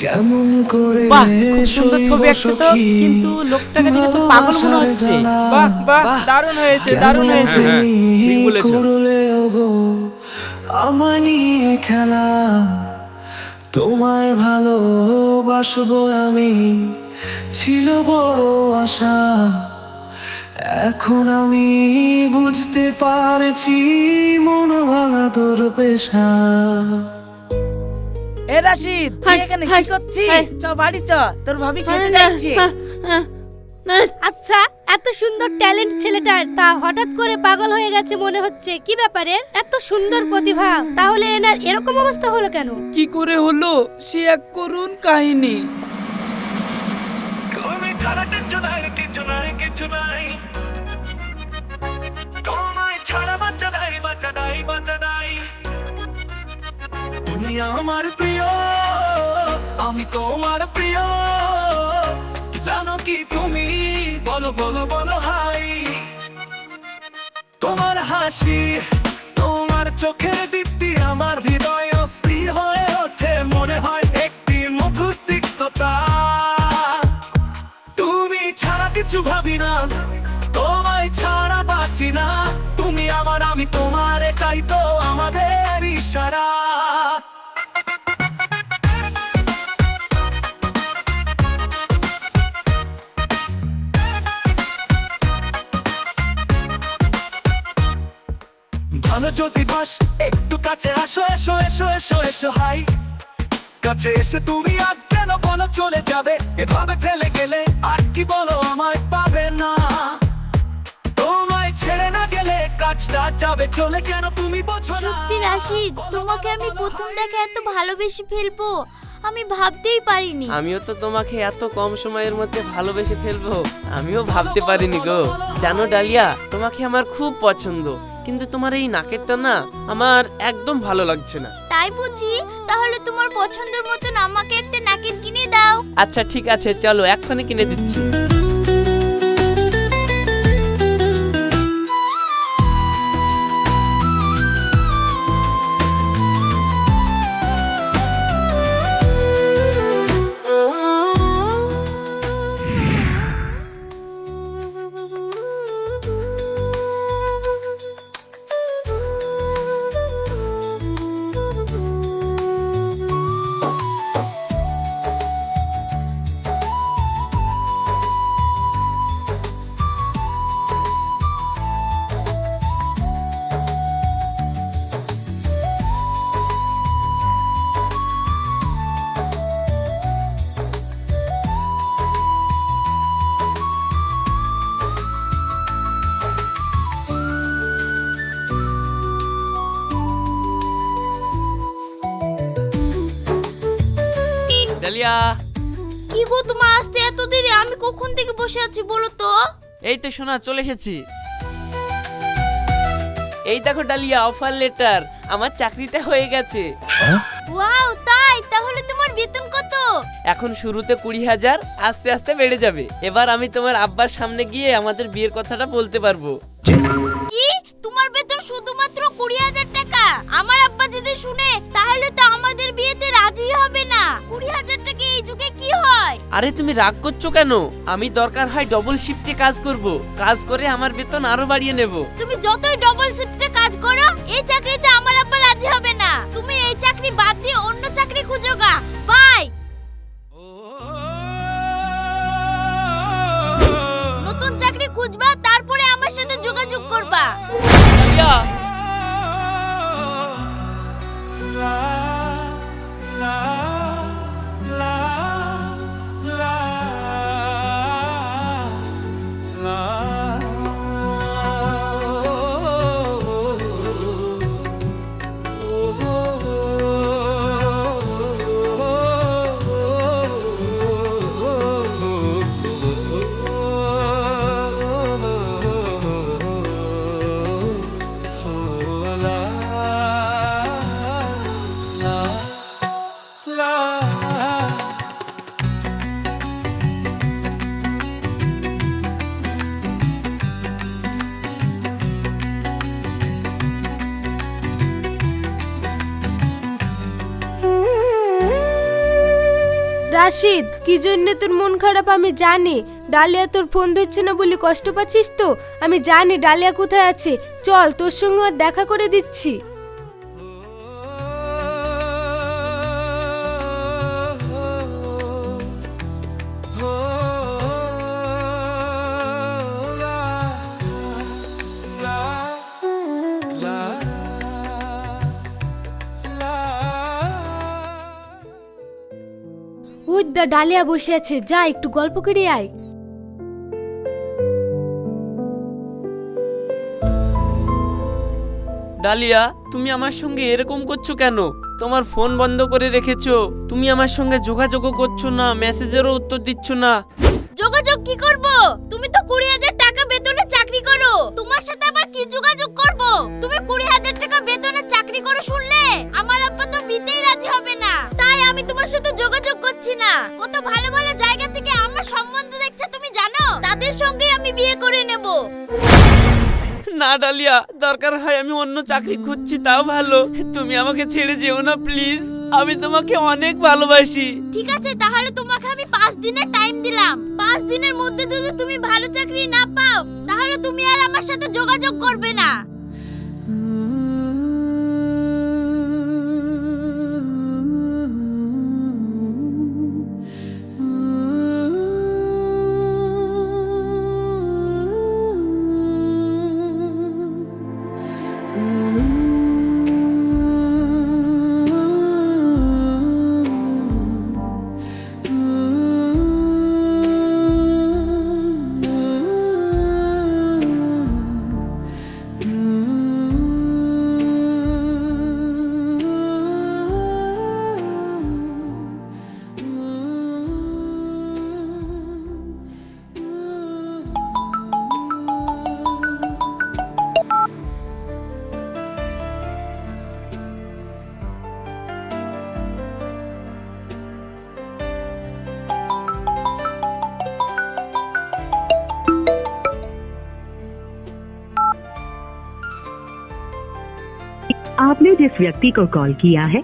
কেমন করে বাহ খুব সুন্দর ছবি আঁকছে তো কিন্তু লোকটাকে দেখে তো পাগল মনে হচ্ছে। বাহ বাহ দারুণ হয়েছে দারুণ হয়েছে। তুমি ঠিক বলেছ। করলে ওগো আমায় নিয়ে খেলা। তোমায় ভালোবাসবো আমি ছিল বড় আশা। এখন আমি বুঝতে পারছি মন ভাঙা তোর পেশা। এ রাশিদ তুই হাই, এখানে কি করছিস? চ বাড়ি চ তোর ভাবি খেতে যাচ্ছে। না, আচ্ছা এত সুন্দর ট্যালেন্ট ছেলেটার তা হঠাৎ করে পাগল হয়ে গেছে মনে হচ্ছে কি ব্যাপারে এত সুন্দর প্রতিভা তাহলে এনার এরকম অবস্থা হলো কেন? কি করে হলো সে এক করুণ কাহিনী। তুমি আমার প্রিয়, আমি তোমার প্রিয়। জানো কি তুমি? বলো বলো বলো, হাই। তোমার হাসি, তোমার চোখের দীপ্তি আমার হৃদয় অস্থির হয়ে ওঠে। মনে হয় একটি মধুর তিক্ততা। তুমি ছাড়া কিছু ভাবি না, তোমায় ছাড়া বাঁচি না। তুমি আমার, আমি তোমার, এটাই তো আমাদের ইশারা। যদি বাস একটু কাছে আসো এসো এসো এসো এসো হাই। কাছে এসে তুমি আর কেন বলো চলে যাবে? এভাবে ফেলে গেলে আর কি বলো আমায় পাবে না? তোমায় ছেড়ে না গেলে কাজটা যাবে চলে কেন তুমি বোঝো না? সত্যি রাশিদ তোমাকে আমি প্রথম দেখা এত ভালোবেসে ফেলব আমি ভাবতেই পারিনি। আমিও তো তোমাকে এত কম সময়ের মধ্যে ভালোবেসে ফেলব আমিও ভাবতে পারিনি গো। জানো ডালিয়া তোমাকে আমার খুব পছন্দ। কিন্তু তোমার এই নাকেরটা না আমার একদম ভালো লাগছে না। তাই বুঝি? তাহলে তোমার পছন্দের মতন আমাকে একটা নাকের কিনে দাও। আচ্ছা ঠিক আছে চলো এক্ষুনি কিনে দিচ্ছি। তোমার আসতে এত দেরি আমি কখন থেকে বসে আছি বলো তো? এই তো শোনা চলে এসেছি। এই দেখো ডালিয়া অফার লেটার আমার চাকরিটা হয়ে গেছে। ওয়াও তাই? তাহলে তোমার বেতন কত? এখন শুরুতে কুড়ি হাজার আস্তে আস্তে বেড়ে যাবে। এবার আমি তোমার আব্বার সামনে গিয়ে আমাদের বিয়ের কথাটা বলতে পারব। কি? তোমার বেতন শুধুমাত্র কুড়ি হাজার টাকা? আমার আব্বা যদি শুনে তাহলে তো আমাদের বিয়েতে রাজি হবে না। কুড়ি হাজার টাকা এই যুগে কি হয়? আরে তুমি রাগ করছ কেন? আমি দরকার হয় ডবল শিফটে কাজ করব। কাজ করে আমার বেতন আরও বাড়িয়ে নেব। তুমি যতই ডবল শিফটে কাজ করো এই চাকরিতে আমার আব্বা রাজি হবে না। তুমি এই চাকরি বাদ দিয়ে অন্য চাকরি খুঁজো গা। বাই! নতুন চাকরি খুঁজবা তারপরে আমার সাথে যোগাযোগ করবা। রাশিদ, কি জন্য তোর মন খারাপ? আমি জানি। ডালিয়া তোর ফোন দিচ্ছে না বলে কষ্ট পাচ্ছিস তো? আমি জানি ডালিয়া কোথায় আছে। চল, তোর সঙ্গে আর দেখা করে দিচ্ছি। দা ডালিয়া বসে আছে যা একটু গল্প করে আয়। ডালিয়া তুমি আমার সঙ্গে এরকম করছ কেন? তোমার ফোন বন্ধ করে রেখেছো। তুমি আমার সঙ্গে যোগাযোগও করছ না মেসেজেরও উত্তর দিচ্ছ না। যোগাযোগ কি করব? তুমি তো কুড়ি হাজার টাকা বেতনে চাকরি করো। তোমার সাথে আবার কি যোগাযোগ করব? তুমি কুড়ি হাজার টাকা বেতনে চাকরি করো শুনলে? আমার আব্বা তো বিতেই রাজি হবে না। তাই আমি তোমার সাথে যোগাযোগ করছি না। কত ভালো ভালো জায়গা থেকে আমার সম্বন্ধ দেখছে তুমি জানো? তাদের সঙ্গে আমি বিয়ে করে নেব। না ডালিয়া দরকার হয় আমি অন্য চাকরি খুঁজছি তাও ভালো। তুমি আমাকে ছেড়ে যেও না প্লিজ। আমি তোমাকে অনেক ভালোবাসি। ঠিক আছে তাহলে তোমাকে আমি পাঁচ দিনের টাইম দিলাম। পাঁচ দিনের মধ্যে যদি তুমি ভালো চাকরি না পাও তাহলে তুমি আর আমার সাথে যোগাযোগ করবে না। जिस व्यक्ति को कॉल किया है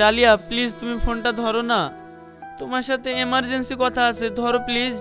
ডালিয়া প্লিজ তুমি ফোনটা ধরো না তোমার সাথে এমার্জেন্সি কথা আছে ধরো প্লিজ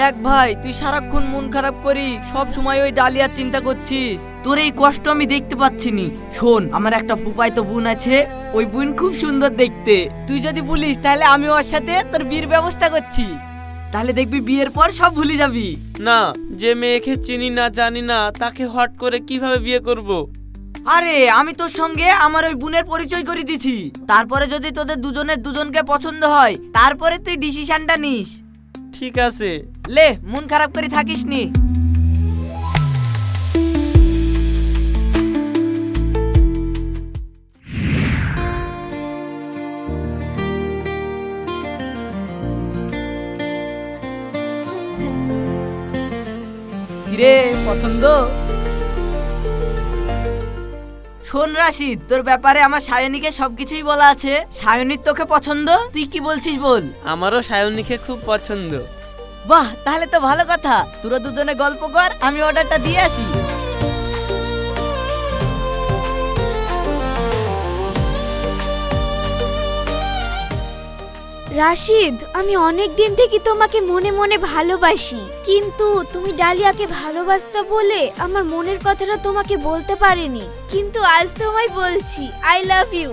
দেখ ভাই তুই সারাক্ষণ মন খারাপ করি সব সময় ওই ডালিয়ার চিন্তা করছিস। তোর এই কষ্ট আমি দেখতে পাচ্ছি নি শোন আমার একটা ফুপাই তো বোন আছে ওই বোন খুব সুন্দর দেখতে। তুই যদি বলিস তাহলে আমি ওর সাথে তোর বিয়ের ব্যবস্থা করছি। তাহলে দেখবি বিয়ের পর সব ভুলে যাবি। না যে মেয়েকে চিনি না জানি না তাকে হট করে কীভাবে বিয়ে করব। আরে আমি তোর সঙ্গে আমার ওই বোনের পরিচয় করে দিছি। তারপরে যদি তোদের দুজনের দুজনকে পছন্দ হয় তারপরে তুই ডিসিশনটা নিস। ঠিক আছে। লে মন খারাপ করে থাকিস নি। পছন্দ? শোন রাশিদ তোর ব্যাপারে আমার সায়নীকে সবকিছুই বলা আছে। সায়নীর তোকে পছন্দ? তুই কি বলছিস বল? আমারও সায়নীকে খুব পছন্দ। বাহ তাহলে তো ভালো কথা। তোরা দুজনে গল্প কর আমি অর্ডারটা দিয়ে আসি। রাশিদ, আমি অনেক দিন থেকে তোমাকে মনে মনে ভালোবাসি। কিন্তু তুমি ডালিয়াকে ভালোবাসতে বলে আমার মনের কথাটা তোমাকে বলতে পারিনি। কিন্তু আজ তোমায় বলছি আই লাভ ইউ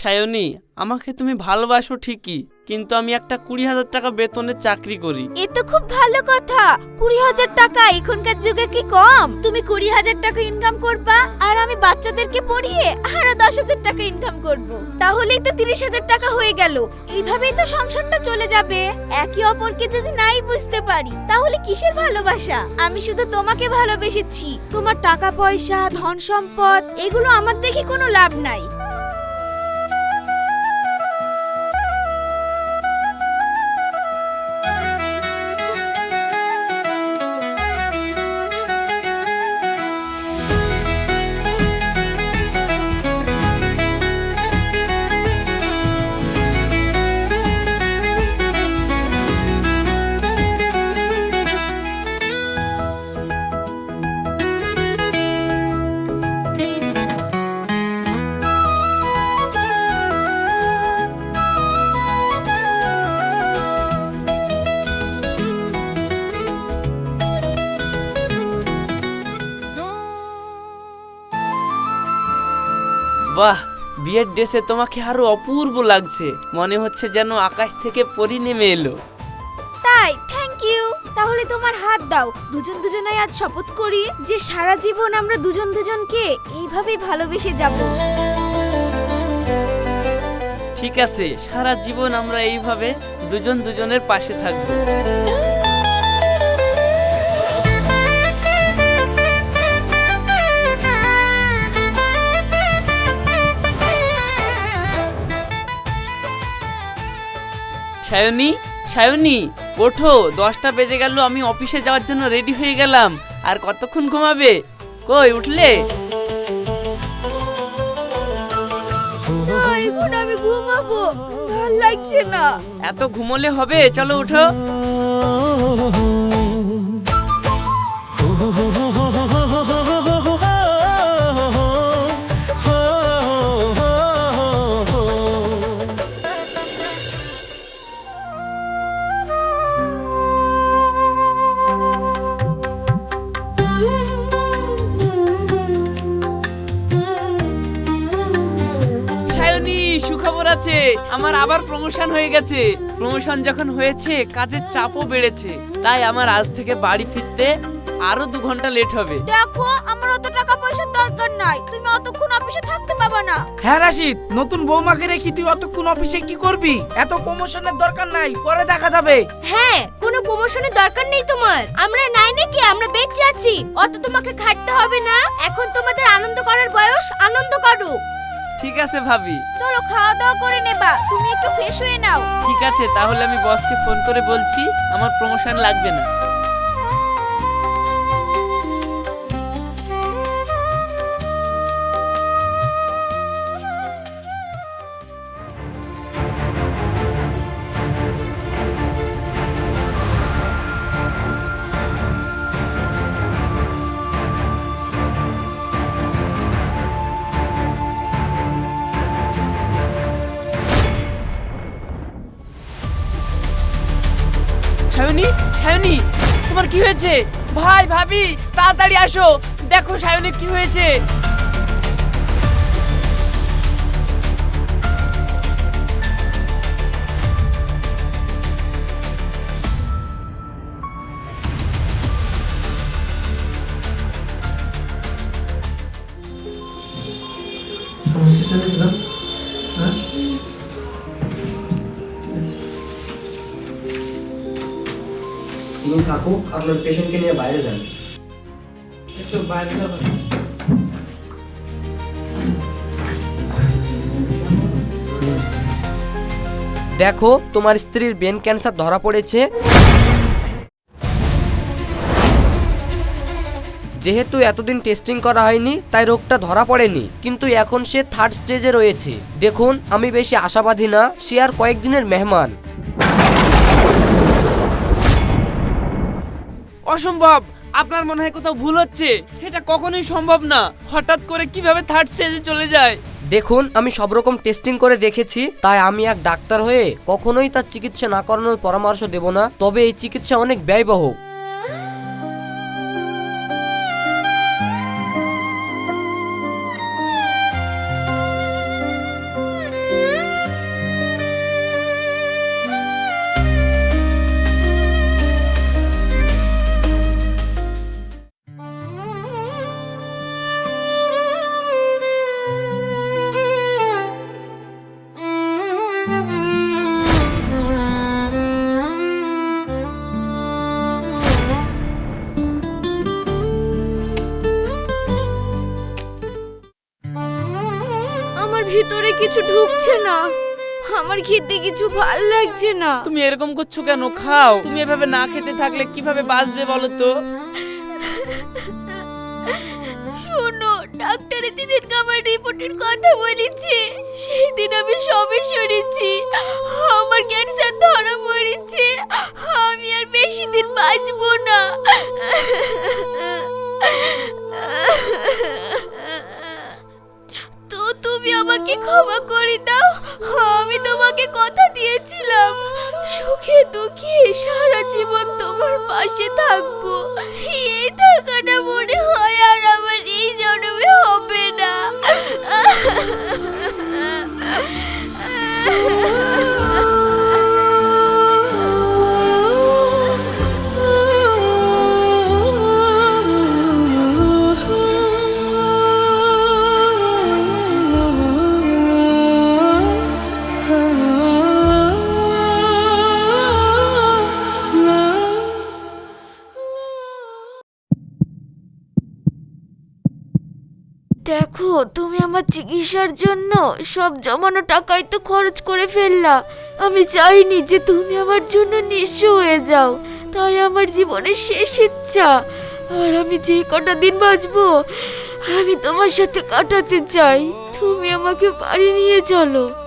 সায়নী আমাকে তুমি ভালোবাসো ঠিকই, কিন্তু আমি একটা কুড়ি হাজার টাকা বেতনের চাকরি করি। এ তো খুব ভালো কথা। কুড়ি হাজার টাকা এখনকার যুগে কি কম? তুমি কুড়ি হাজার টাকা ইনকাম করবা, আর আমি বাচ্চাদেরকে পড়িয়ে আরও দশ হাজার টাকা ইনকাম করব। তাহলেই তো তিরিশ হাজার টাকা হয়ে গেল। এইভাবেই তো সংসারটা চলে যাবে। একে অপরকে যদি নাই বুঝতে পারি, তাহলে কিসের ভালোবাসা? আমি শুধু তোমাকে ভালোবেসেছি। তোমার টাকা পয়সা, ধন সম্পদ, এগুলো আমার দেখে কোনো লাভ নাই। বিয়ের ড্রেসে তোমাকে আরও অপূর্ব লাগছে। মনে হচ্ছে যেন আকাশ থেকে পরি নেমে এলো। তাই থ্যাংক ইউ তাহলে তোমার হাত দাও। দুজন দুজনাই আজ শপথ করি যে সারা জীবন আমরা দুজন দুজনকে এইভাবেই ভালোবেসে যাব। ঠিক আছে সারা জীবন আমরা এইভাবে দুজন দুজনের পাশে থাকব। সায়নী সায়নী ওঠো দশটা বেজে গেল আমি অফিসে যাওয়ার জন্য রেডি হয়ে গেলাম। আর কতক্ষণ ঘুমাবে? কই উঠলে? এখন আমি ঘুমাবো। ভালো লাগছে না। এত ঘুমোলে হবে? চলো উঠো। প্রমোশন হয়ে গেছে। প্রমোশন যখন হয়েছে কাজের চাপও বেড়েছে। তাই আমার আজ থেকে বাড়ি ফিরতে আরও দু ঘণ্টা লেট হবে। দেখো আমার অত টাকা পয়সার দরকার নাই। তুমি অতক্ষণ অফিসে থাকতে পাবা না। হ্যাঁ রাশিদ নতুন বৌমাকে রেখে তুই অতক্ষণ অফিসে কি করবি? এত প্রমোশনের দরকার নাই পরে দেখা যাবে। হ্যাঁ কোনো প্রমোশনের দরকার নেই তোমার। আমরা নাই নাকি? আমরা বেঁচে আছি। অত তোমাকে খাটতে হবে না। এখন তোমাদের আনন্দ করার বয়স আনন্দ করো। ঠিক আছে ভাবি। চলো খাওয়া দাওয়া করে নেবা তুমি একটু ফ্রেশ হয়ে নাও। ঠিক আছে তাহলে আমি বসকে ফোন করে বলছি আমার প্রমোশন লাগবে না। কি হয়েছে? ভাই ভাবি তাড়াতাড়ি আসো। দেখো সায়নী কি হয়েছে। তুমি থাকুক আপনার পেশেন্টকে নিয়ে বাইরে যান। একটু বাইরে যাব দেখো তোমার স্ত্রীর ব্রেন ক্যান্সার ধরা পড়েছে। যেহেতু এতদিন টেস্টিং করা হয়নি তাই রোগটা ধরা পড়েনি কিন্তু এখন সে থার্ড স্টেজে রয়েছে। দেখুন আমি বেশি আশাবাদী না সে আর কয়েকদিনের মেহমান। অসম্ভব। আপনার মনে হয় কোথাও ভুল হচ্ছে? সেটা কখনোই সম্ভব না। হঠাৎ করে কীভাবে থার্ড স্টেজে চলে যায়? দেখুন, আমি সব রকম টেস্টিং করে দেখেছি, তাই আমি এক ডাক্তার হয়ে কখনোই তার চিকিৎসা না করানোর পরামর্শ দেব না। তবে এই চিকিৎসা অনেক ব্যয়বহুল। খেতে কিছু ভালো লাগছে না। তুমি এরকম করছ কেন? খাও। তুমি এভাবে না খেতে থাকলে কীভাবে বাঁচবে বলো তো? শোনো ডাক্তারে যেদিনকে আমার রিপোর্টের কথা বলেছে সেই দিন আমি সবে শুনেছি আমার ক্যান্সার ধরা পড়েছে। আমি আর বেশি দিন বাঁচবো না। তুমি আমাকে ক্ষমা করে দাও। আমি তোমাকে কথা দিয়েছিলাম। সুখে দুঃখে সারা জীবন তোমার পাশে থাকব। এই থাকাটা মনে হয় আর আমার এই জন্মে হবে না। আমার চিকিৎসার জন্য সব জমানো টাকাই তো খরচ করে ফেললা। আমি চাইনি যে তুমি আমার জন্য নিঃস্ব হয়ে যাও। তাই আমার জীবনের শেষ ইচ্ছা। আর আমি যে কটা দিন বাঁচবো, আমি তোমার সাথে কাটাতে চাই। তুমি আমাকে বাড়ি নিয়ে চলো।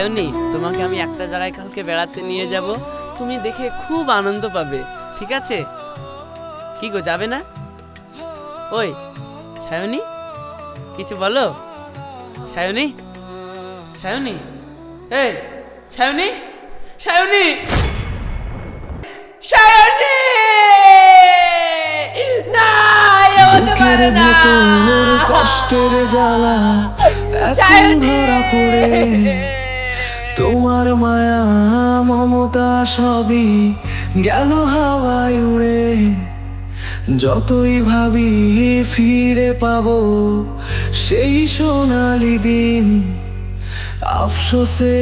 সায়নী তোমাকে আমি একটা জায়গায় কালকে বেড়াতে নিয়ে যাব। তুমি দেখে খুব আনন্দ পাবে ঠিক আছে? কি গো যাবে না? ওই সায়নী? কিছু বলো? সায়নী? সায়নী? এই সায়নী? সায়নী? সায়নী! না কষ্টের জ্বালা এখন ধরা পড়ে। তোমার মায়া, মমতা সবই গেল হাওয়ায় উড়ে। যতই ভাবি ফিরে পাবো সেই সোনালি দিন, আফসোসে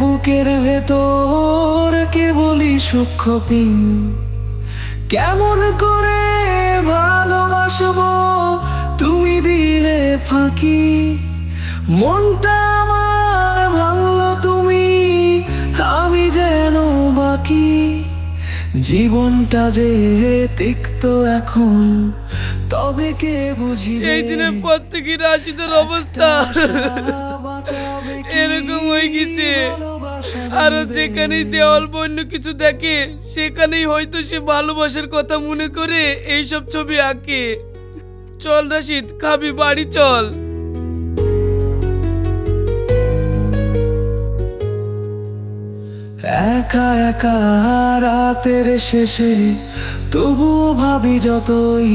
বুকের ভেতর কেবলই সূক্ষ্ম পিন। কেমন করে ভালোবাসবো তুমি দিলে ফাঁকি, মনটা আমার আমি যেন বাকি জীবনটা যে তিক্ত এখন তবে কে বুঝি এই দিনের পর থেকে রাশিদের অবস্থা। এরকম হয়ে গেছে। আর যেখানেই দেওয়াল বন্য কিছু দেখে সেখানেই হয়তো সে ভালোবাসার কথা মনে করে এইসব ছবি আঁকে। চল রাশিদ খাবি বাড়ি চল। একা একা রাতের শেষে তবুও ভাবি যতই